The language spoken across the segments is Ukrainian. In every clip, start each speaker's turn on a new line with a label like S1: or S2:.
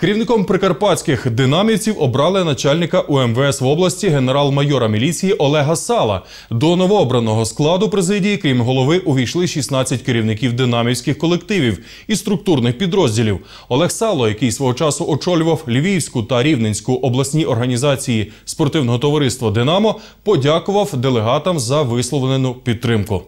S1: Керівником прикарпатських динамівців обрали начальника УМВС в області генерал-майора міліції Олега Сала. До новообраного складу президії, крім голови, увійшли 16 керівників динамівських колективів і структурних підрозділів. Олег Сало, який свого часу очолював Львівську та Рівненську обласні організації спортивного товариства Динамо, подякував делегатам за висловлену підтримку.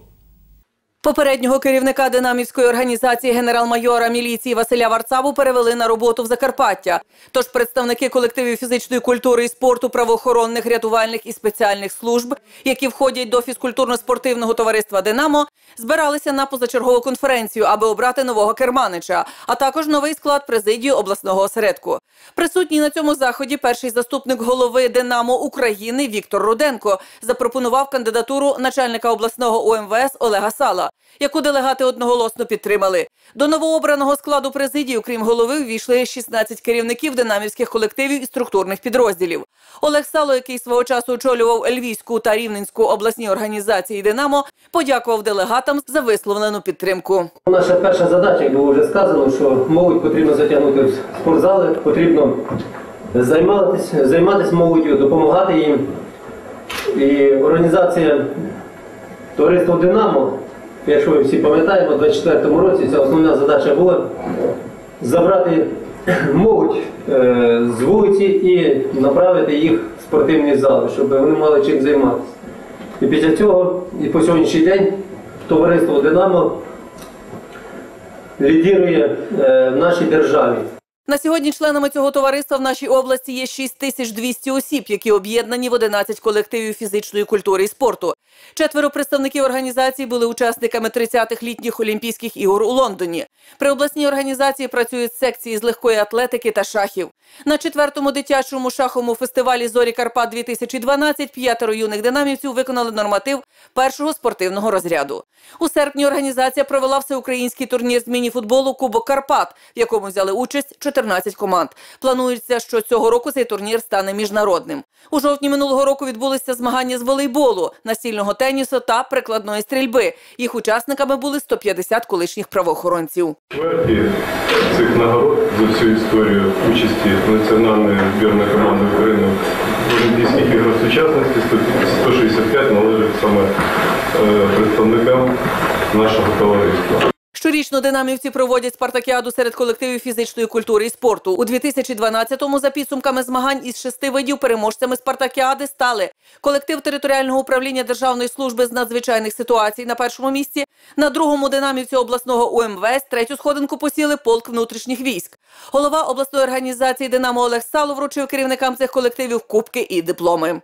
S2: Попереднього керівника динамівської організації генерал-майора міліції Василя Варцаву перевели на роботу в Закарпаття. Тож представники колективів фізичної культури і спорту, правоохоронних, рятувальних і спеціальних служб, які входять до фізкультурно-спортивного товариства Динамо, збиралися на позачергову конференцію, аби обрати нового керманича, а також новий склад президії обласного осередку. Присутній на цьому заході перший заступник голови Динамо України Віктор Руденко запропонував кандидатуру начальника обласного ОМВС Олега Сала яку делегати одноголосно підтримали. До новообраного складу президії, окрім голови, ввійшли 16 керівників динамівських колективів і структурних підрозділів. Олег Сало, який свого часу очолював Львівську та Рівненську обласні організації Динамо, подякував делегатам за висловлену підтримку.
S3: Наша перша задача, як було вже сказано, що молодь потрібно затягнути в спортзали, потрібно займатися, займатися молоддю, допомагати їм. І організація товариства Динамо Якщо ви всі пам'ятаємо, у 2024 році ця основна задача була забрати молодь е, з вулиці і направити їх в спортивні зали, щоб вони мали чим займатися. І після цього, і по сьогоднішній день, товариство Динамо лідирує е, в нашій державі.
S2: На сьогодні членами цього товариства в нашій області є 6200 осіб, які об'єднані в 11 колективів фізичної культури і спорту. Четверо представників організації були учасниками 30-х літніх Олімпійських ігор у Лондоні. При обласній організації працюють секції з легкої атлетики та шахів. На четвертому дитячому шаховому фестивалі Зорі Карпат 2012 п'ятеро юних динамівців виконали норматив першого спортивного розряду. У серпні організація провела всеукраїнський турнір з міні-футболу Кубок Карпат, в якому взяли участь 14 команд. Планується, що цього року цей турнір стане міжнародним. У жовтні минулого року відбулися змагання з волейболу, настільного тенісу та прикладної стрільби. Їх учасниками були 150 колишніх правоохоронців.
S4: Цих нагород за всю історію участі національної збірної команди України в Олімпійських іграх сучасності 165 належить саме е, представникам нашого товариства.
S2: Щорічно динамівці проводять спартакіаду серед колективів фізичної культури і спорту. У 2012-му за підсумками змагань із шести видів переможцями спартакіади стали колектив територіального управління Державної служби з надзвичайних ситуацій на першому місці. На другому динамівці обласного УМВС третю сходинку посіли полк внутрішніх військ. Голова обласної організації Динамо Олег Сало вручив керівникам цих колективів кубки і дипломи.